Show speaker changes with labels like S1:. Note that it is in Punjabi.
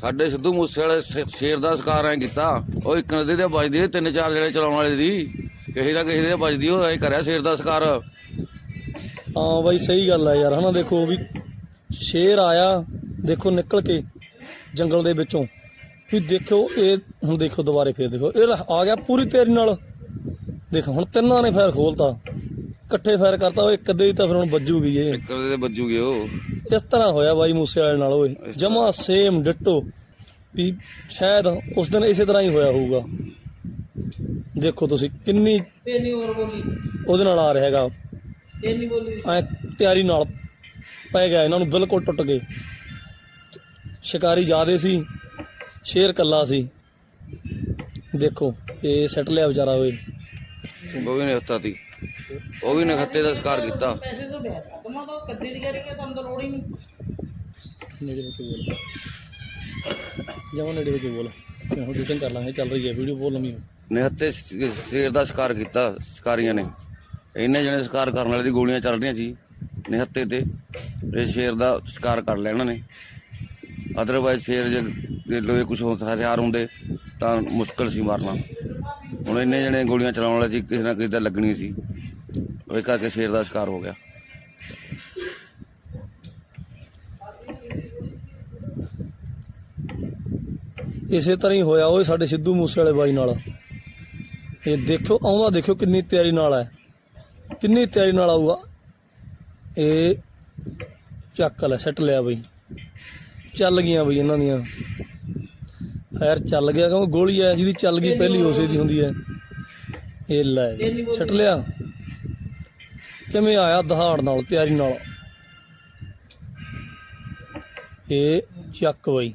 S1: ਸਾਡੇ ਸਿੱਧੂ ਮੂਸੇ ਵਾਲੇ ਸ਼ੇਰ ਦਾ ਸ਼ਿਕਾਰ ਐ ਕੀਤਾ। ਉਹ ਇੱਕ ਨਦੀ ਦੇ ਵੱਜਦੀ ਤਿੰਨ ਚਾਰ ਜਿਹੜੇ ਚਲਾਉਣ ਵਾਲੇ ਦੀ। ਕਿਸੇ ਦਾ ਕਿਸੇ ਦੇ ਵੱਜਦੀ ਉਹ ਐ ਕਰਿਆ ਸ਼ੇਰ ਦਾ ਸ਼ਿਕਾਰ।
S2: ਹਾਂ ਬਾਈ ਸਹੀ ਗੱਲ ਹੈ ਯਾਰ। ਹਨਾ ਦੇਖੋ ਵੀ ਸ਼ੇਰ ਆਇਆ ਦੇਖੋ ਨਿਕਲ ਕੇ ਜੰਗਲ ਦੇ ਵਿੱਚੋਂ। ਵੀ ਦੇਖੋ ਇਹ ਹੁਣ ਦੇਖੋ ਦੁਬਾਰੇ ਫੇਰ ਦੇਖੋ ਇਹ ਆ ਗਿਆ ਪੂਰੀ ਤੇਰੀ ਨਾਲ। ਦੇਖੋ ਹੁਣ ਤਿੰਨਾਂ ਨੇ ਫਾਇਰ ਖੋਲਤਾ। ਇਕੱਠੇ ਫਾਇਰ ਕਰਤਾ ਉਹ ਇੱਕ ਅੱਧੇ ਤਾਂ ਫਿਰ ਹੁਣ ਵੱਜੂਗੀ ਇਹ।
S1: ਇੱਕ ਦੇ ਵੱਜੂਗੇ ਉਹ।
S2: ਇਸ ਤਰ੍ਹਾਂ ਹੋਇਆ ਬਾਈ ਮੂਸੇ ਵਾਲੇ ਨਾਲ ਓਏ। ਜਮਾ ਸੇਮ ਡਿੱਟੋ ਵੀ ਸ਼ਾਇਦ ਉਸ ਦਿਨ ਇਸੇ ਤਰ੍ਹਾਂ ਹੀ ਹੋਇਆ ਹੋਊਗਾ। ਦੇਖੋ ਤੁਸੀਂ ਕਿੰਨੀ
S3: ਤੇਨੀ ਹੋਰ ਬੋਲੀ।
S2: ਉਹਦੇ ਨਾਲ ਆ ਰਿਹਾ ਹੈਗਾ।
S3: ਤੇਨੀ ਬੋਲੀ।
S2: ਐ ਤਿਆਰੀ ਨਾਲ ਪੈ ਗਿਆ ਇਹਨਾਂ ਨੂੰ ਬਿਲਕੁਲ ਟੁੱਟ ਗਏ ਸ਼ਿਕਾਰੀ ਜ਼ਿਆਦੇ ਸੀ ਸ਼ੇਰ ਕੱਲਾ ਸੀ। ਦੇਖੋ ਇਹ ਸੱਟ ਲਿਆ ਵਿਚਾਰਾ ਓਏ।
S1: ਉਹ ਵੀ ਨਿਹੱਤਾ ਸੀ ਉਹ ਵੀ ਨਖੱਤੇ ਦਾ ਸ਼ਿਕਾਰ ਕੀਤਾ।
S3: ਪੈਸੇ ਤੋਂ ਦੇ ਤੁਮ ਤਾਂ ਕੱਦੀ ਦੀ ਕਰਕੇ ਤੁਹਾਨੂੰ ਤਾਂ ਲੋੜ ਹੀ ਨਹੀਂ।
S2: ਨੇੜੇ ਹੋ ਕੇ ਬੋਲ। ਜਮਾ ਨੇੜੇ ਹੋ ਕੇ ਬੋਲ ਹੁਣ ਡਿਟਿੰਗ ਕਰ ਲਾਂਗੇ ਚੱਲ ਰਹੀ ਹੈ। ਵੀਡੀਓ ਬਹੁਤ ਲੰਮੀ ਹੋ।
S1: ਨਿਹੱਤੇ ਸ਼ੇਰ ਦਾ ਸ਼ਿਕਾਰ ਕੀਤਾ ਸ਼ਿਕਾਰੀਆਂ ਨੇ। ਇੰਨੇ ਜਣੇ ਸ਼ਿਕਾਰ ਕਰਨ ਵਾਲੇ ਦੀ ਗੋਲੀਆਂ ਚੱਲ ਰਹੀਆਂ ਸੀ ਨਿਹੱਤੇ ਤੇ। ਇਹ ਸ਼ੇਰ ਦਾ ਸ਼ਿਕਾਰ ਕਰ ਲਿਆ ਇਹਨਾਂ ਨੇ। ਅਦਰਵਾਇਜ਼ ਸ਼ੇਰ ਜੇ ਜੇ ਲੋਏ ਕੁਝ ਹਥਿਆਰ ਹੁੰਦੇ ਤਾਂ ਮੁਸ਼ਕਲ ਸੀ ਮਾਰਨਾ। ਹੁਣ ਇੰਨੇ ਜਣੇ ਗੋਲੀਆਂ ਚਲਾਉਣ ਵਾਲੇ ਸੀ ਕਿਸੇ ਨਾ ਕਿਸੇ ਦਾ ਲੱਗਣੀ ਸੀ। ਉਹ ਕਰਕੇ ਸ਼ੇਰ ਦਾ ਸ਼ਿਕਾਰ ਹੋ ਗਿਆ।
S2: ਇਸੇ ਤਰ੍ਹਾਂ ਹੀ ਹੋਇਆ ਓਏ ਸਾਡੇ ਸਿੱਧੂ ਮੂਸੇ ਵਾਲੇ ਬਾਈ ਨਾਲ। ਇਹ ਦੇਖੋ ਆਉਂਦਾ ਦੇਖੋ ਕਿੰਨੀ ਤਿਆਰੀ ਨਾਲ ਹੈ। ਕਿੰਨੀ ਤਿਆਰੀ ਨਾਲ ਆਊਗਾ। ਇਹ ਚੱਕ ਲੈ ਸੱਟ ਲਿਆ ਬਈ। ਚੱਲ ਗਈਆਂ ਬਈ ਇਹਨਾਂ ਦੀਆਂ। ਖੈਰ ਚੱਲ ਗਿਆ ਕਿਉਂਕਿ ਗੋਲੀ ਹੈ ਜਿਹਦੀ ਚੱਲ ਗਈ ਪਹਿਲੀ ਉਸੇ ਦੀ ਹੁੰਦੀ ਹੈ। ਇਹ ਲੈ ਸੱਟ ਲਿਆ। ਕਿਵੇਂ ਆਇਆ ਦਹਾੜ ਨਾਲ ਤਿਆਰੀ ਨਾਲ? ਇਹ ਚੱਕ ਬਈ।